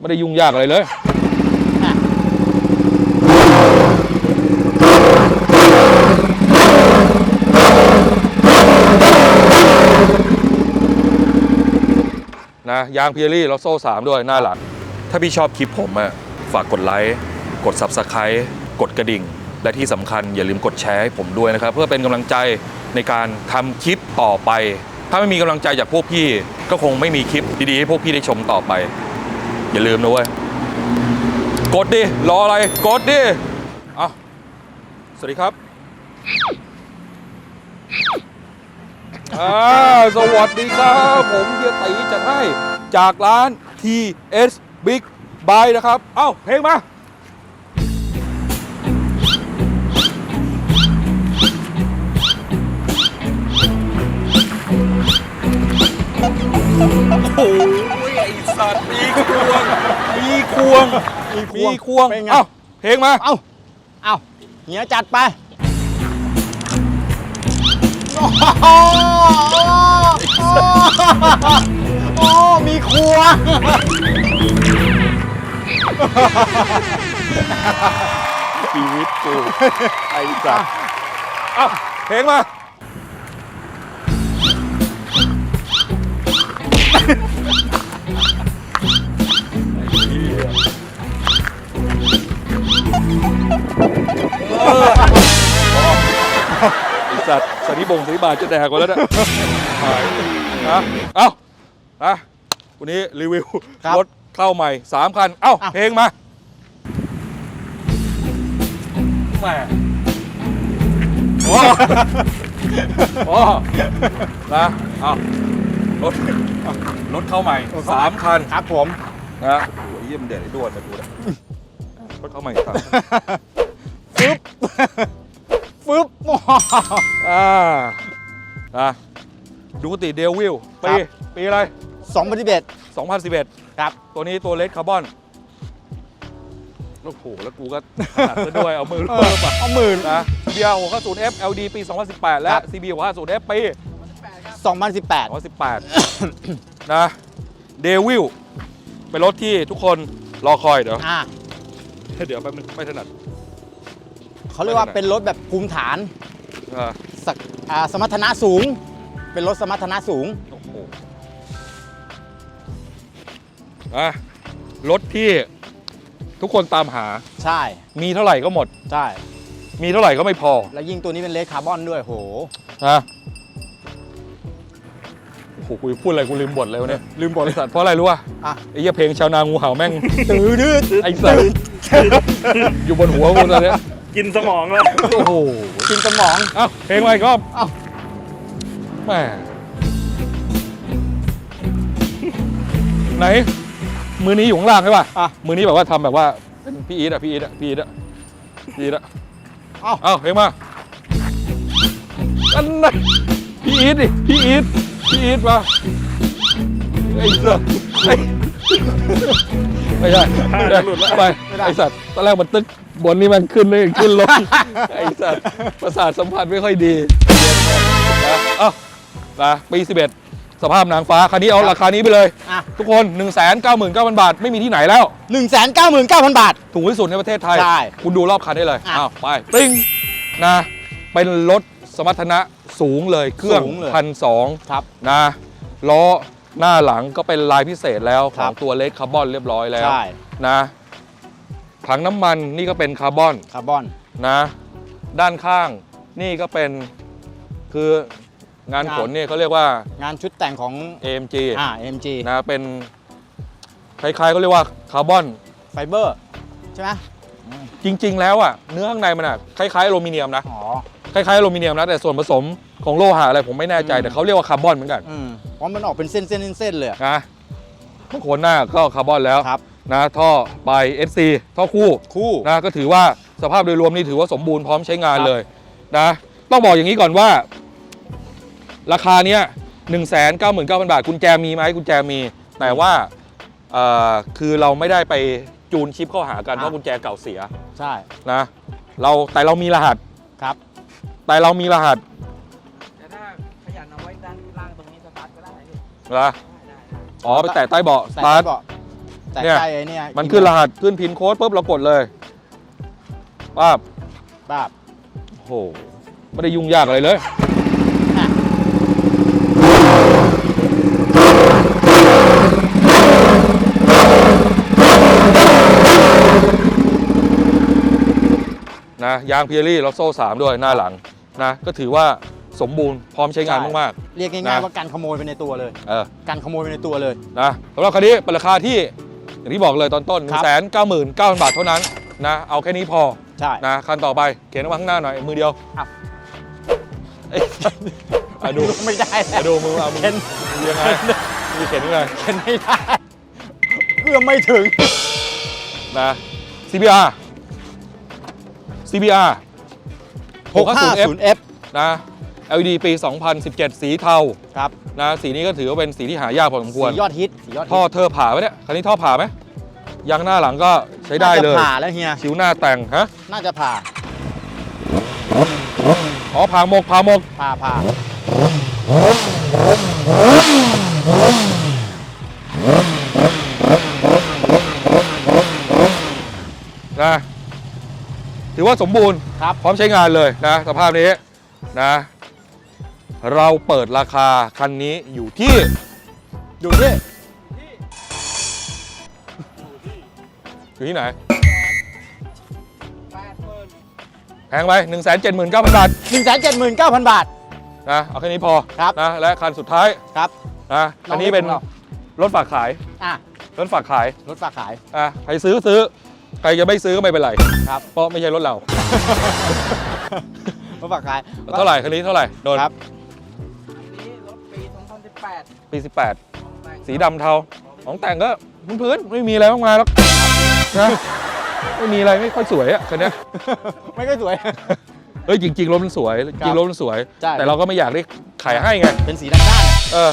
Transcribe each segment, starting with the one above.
ไม่ได้ยุ่งยากอะไรเลยนะยางพีรี่เราโซ่สามด้วยหน้าหลัง ถ้าพี่ชอบคลิปผมอะฝากกดไลค์ กด Subscribe กดกระดิ่ง และที่สำคัญอย่าลืมกดแชร์ให้ผมด้วยนะครับ เพื่อเป็นกำลังใจในการทำคลิปต่อไป ถ้าไม่มีกำลังใจจากพวกพี่ ก็คงไม่มีคลิปดีๆให้พวกพี่ได้ชมต่อไป อย่าลืมนะเว้ย กดดิ รออะไร กดดิเอาสวัสดีครับอ่าสวัสดีครับ ผมเฮียตีจัดให้จากร้าน TS Big Buy นะครับ เอ้า เพลงมาโอ้ยไอสัตว์มี มีควงมีควงเป็นไง เอ้าเพลงมาเอ้าเอ้าเฮียจัดไปโอ้โหโอ้มีครัวชีวิตกูไอ้สัตว์เอ้าเพลงมา สัตว์สันนิบงสันนิบาตจะแดกกว่าแล้วเนะนะเอ้านะวันนี้รีวิวครับ รถเข้าใหม่ 3 คัน เอ้าอะเพลงมาแหมโอ้โอ้นะเอ้ารถรถเข้าใหม่ 3 คัน ครับผม นะโอ้ยเยี่ยมนเด็ดไอ้ด้วนมาดูนะรถเข้าใหม่ครับ ฟึบ ฟึบโอ้โห อ่านะดูกติเดวิลปี ครับ ปีอะไรสองพันสิบเอ็ด2011 ครับ ตัวนี้ตัวเลสคาร์บอน โอ้โห แล้วกูก็ถนัดซะด้วย เอามือเอเพิ่อมอะเอาหมื่น นะ CBR 650F LD ปี 2018 และ ครับ CB 650F ปีสองพันสิบแปด2018 นะเดวิลเป็นรถที่ทุกคนรอคอยเดี๋ยว อ่าเดี๋ยวแป๊บนึงไม่ถนัดเขาเรียกว่าเป็นรถแบบภูมิฐานอ่า สักอ่าสมรรถนะสูง เป็นรถสมรรถนะสูง โอ้โหอะรถที่ทุกคนตามหา ใช่มีเท่าไหร่ก็หมด ใช่มีเท่าไหร่ก็ไม่พอแล้วยิ่งตัวนี้เป็นเลสคาร์บอนด้วยโห นะโอ้โหกูพูดอะไรกูลืมบทเลยวันนี้ลืมบทไอสัตว์เพราะอะไรรู้ป่ะอะ ไอ้เหี้ยเพลงชาวนางูเห่าแม่ง ตื่นดืดไอ้สัตว์อยู่บนหัวกูตอนเนี้ย กินสมองแล้ว โอ้โหกินสมอง เอ้าเพลงอะไรก็เอ้า แหมไหน มือนี้อยู่ข้างล่างใช่ป่ะอะมือนี้แบบว่าทำแบบว่าเป็นพี่อีทอะพี่อีทอะพี่อีทอะพี่อีทอะเอ้า เอ้าเพลงมาอันนั้นพี่อีทดิพี่อีทพี่อีทมาไอ้สัตว์ไอ้ไม่ใช่ไม่ได้ไปไอ้สัตว์ตอนแรกมันตึก บนนี้มันขึ้นเลยขึ้นลงไอ้สัตว์ประสาทสัมผัสไม่ค่อยดีนะเอ้านะปี 11 สภาพนางฟ้าคันนี้เอาราคานี้ไปเลย อะ ทุกคน 1 9 9 0 0 0 บาท ไม่มีที่ไหนแล้ว หนึ่งแสนเก้าหมื่นเก้าพันบาท ถูกที่สุดในประเทศไทย ใช่คุณดูรอบคันได้เลย อะอ้าว ไป ปิ้ง นะ เป็นรถสมรรถนะสูงเลย เครื่องสูงเลยพันสองครับ นะ ล้อหน้าหลังก็เป็นลายพิเศษแล้ว ขครัองบตัวเลสคาร์บอนเรียบร้อยแล้ว ใช่ นะ ถังน้ำมันนี่ก็เป็นคาร์บอนคาร์บอนนะ ด้านข้างนี่ก็เป็นคืองานขนเนี่ยเขาเรียกว่า งานชุดแต่งของ AMG อ่า MG นะเป็นคล้ายๆเขาเรียกว่าคาร์บอนไฟเบอร์ใช่ไหมจริง ๆ แล้วอะเนื้อข้างในมันอะคล้ายๆอลูมิเนียมนะอ๋อคล้ายๆอลูมิเนียมนะแต่ส่วนผสมของโลหะอะไรผมไม่แน่ใจอืมแต่เขาเรียกว่าคาร์บอนเหมือนกันอืมเพราะมันออกเป็นเส้นเส้นๆเส้นๆเลยอะนะบางคนหน้าก็คาร์บอนแล้วครับ นะท่อไป SC ท่อคู่คู่นะก็ถือว่าสภาพโดยรวมนี่ถือว่าสมบูรณ์พร้อมใช้งานครับเลยนะต้องบอกอย่างนี้ก่อนว่า ราคาเนี้ยหนึ่งแสนเก้าหมื่นเก้าพันบาทกุญแจมีไหมกุญแจมี แต่ว่าเอ่อคือเราไม่ได้ไปจูนชิปเข้าหากันเพราะกุญแจเก่าเสียใช่นะเราแต่เรามีรหัสครับ แต่เรามีรหัสแต่ถ้าขยันเอาไว้ด้านล่างตรงนี้สตาร์ทก็ได้พี่เหรออ๋อไปแตะใต้เบาะสแต่ตาร์ทก็ แต่เนี่ยใกล้ไอ้เนี่ยมันขึ้นรหัสขึ้นพินโค้ดปุ๊บเรากดเลยป้าบป้าบโอ้โหไม่ได้ยุ่งยากอะไรเลยอะนะยางพิเอรี่เราโซ่สามด้วยหน้าหลังนะก็ถือว่าสมบูรณ์พร้อมใช้งานมากเรียกง่ายนะๆว่ากันขโมยไปในตัวเลยๆเออกันขโมยไปในตัวเลยนะสำหรับคันนี้เป็นราคาที่ อย่างที่บอกเลยตอนต้น1 9ครับ9 9 0 0 0 บาทเท่านั้นนะเอาแค่นี้พอใช่นะคันต่อไปเขียนเอาไว้ข้างหน้าหน่อยมือเดียวอะเอ้ยอะดูไม่ได้อะดูมือเอามือเข็นยังไงมีเขียนยังไงเข็นไม่ได้เพื่อไม่ถึง นะ CBR CBR 650F 650F นะ LED ปี 2017 สีเทาครับนะสีนี้ก็ถือว่าเป็นสีที่หายากพอสมควรสียอดฮิตสียอดฮิตท่อเธอผ่าไหมเนี่ยคันนี้ท่อผ่าไหมยางหน้าหลังก็ใช้ได้เลยน่าจะผ่าแล้วเฮียคิ้วหน้าแต่งฮะน่าจะผ่าอ๋อผ่าหมกผ่าหมกผ่าผ่านะถือว่าสมบูรณ์ครับพร้อมใช้งานเลยนะสภาพนี้นะ เราเปิดราคาคันนี้อยู่ที่อยู่ที่อยู่ที่ไหนแปดหมื่นแพงไป1 7 9 0 0 0 บาท179,000 บาท นะเอาแค่นี้พอครับ นะและคันสุดท้ายครับ นะอันนี้เป็นลองเล่นของรถฝากขาย อะ รถฝากขายรถฝากขาย อะใครซื้อซื้อ ใครจะไม่ซื้อก็ไม่เป็นไรครับ เพราะไม่ใช่รถเรา รถฝากขาย เท่าไหร่คันนี้เท่าไหร่โดน ครับอันนี้รถปี 2018ปี 18 สีดำเทา ของแต่งก็พื้นๆไม่มีอะไรมากมายหรอกนะไม่มีอะไรไม่ค่อยสวยอะคันเนี้ยไม่ค่อยสวยเฮ้ยจริงๆรถมันสวยจริงๆรถมันสวย ใช่ แต่เราก็ไม่อยากได้ขายให้ไง เป็นสีด้านด้านเออ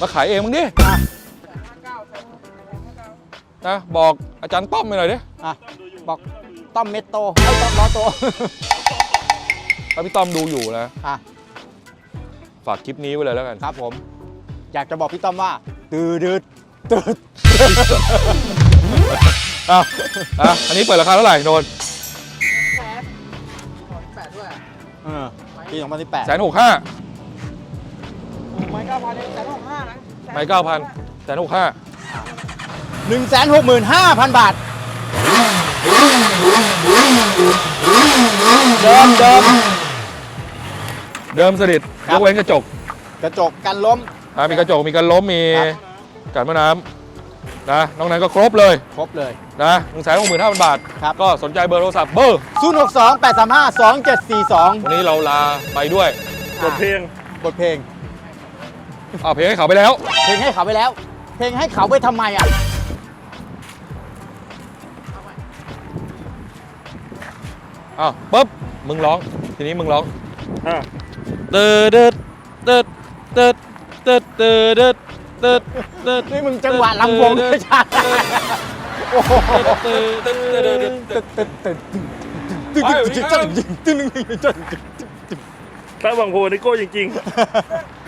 มาขายเองมึงดิอะ59แสน59นะบอกอาจารย์ต้อมไปหน่อยดิอะบอกต้อมเมตโตไอ้ยต้อมล้อโตถ้าพี่ต้อมดูอยู่นะ อะฝากคลิปนี้ไว้เลยแล้วกัน ครับผม อยากจะบอกพี่ต้อมว่าตืดดืดตืดอ้าวอะอันนี้เปิดราคาเท่าไหร่โดนแสน28ด้วยเออปี2018แสนหกห้าไม่เก้าพันแสนหกห้านะไม่เก้าพันแสนหกห้า165,000 บาท เดิมเดิม เดิมสนิทครัยบ กเว้นกระจกกระจกกันล้ม อะมีกระจกมีการล้มมีครับการมะน้ำนะนอกนั้นก็ครบเลยครบเลยนะหนึ่งแสนหกหมื่นห้าพันบาทครับก็สนใจเบอร์โทรศัพท์เบอร์ 062 835 2742 วันนี้เราลาไปด้วยกดเพลงกดเพลงอ้าวเพลงให้เขาไปแล้ว เพลงให้เขาไปแล้ว เพลงให้เขาไปทำไมอะอ้าวปุ๊บมึงร้อง ทีนี้มึงร้องเติร์ดเติร์ดเติร์ด เติร์ดเติร์ดเติร์ดเติร์ดเติร์ดนี่มึงจังหวะลำวงด้วยชาโอ้โหเติร์ดเติร์ดเติร์ดเติร์ดตึ๊ดตึ๊ดตึ๊ดตึ๊ดตึ๊ดตึ๊ดตึ๊ดตึ๊ดตึ๊ดตึ๊ดตึ๊ดตึ๊ดตึ๊ดถ้าบางโพนี่โก้จริงๆ